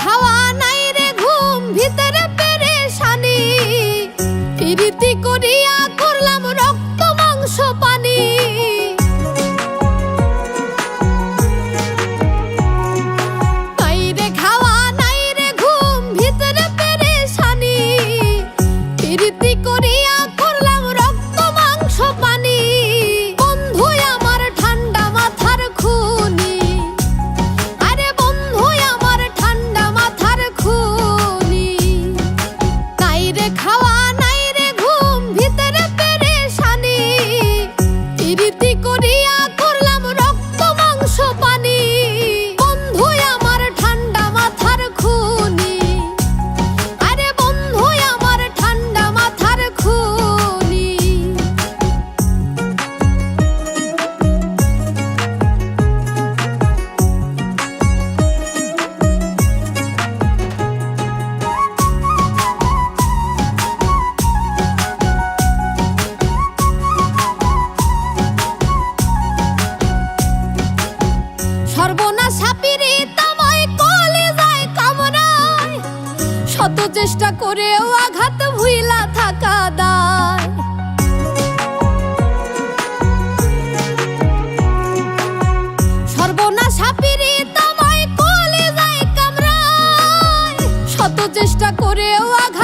খাওয়া সর্বনা কলে যায় কামরায়। শত চেষ্টা করেও আঘাত ভুইলা থাকা দায়। কলে যায় কামরায়। শত চেষ্টা করেও আঘাত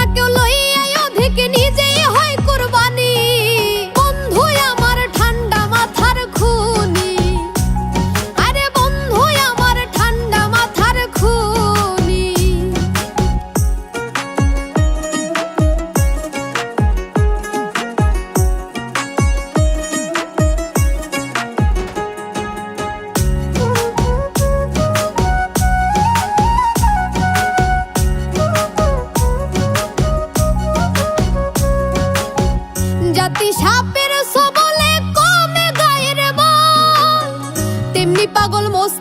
পাগল মস্ত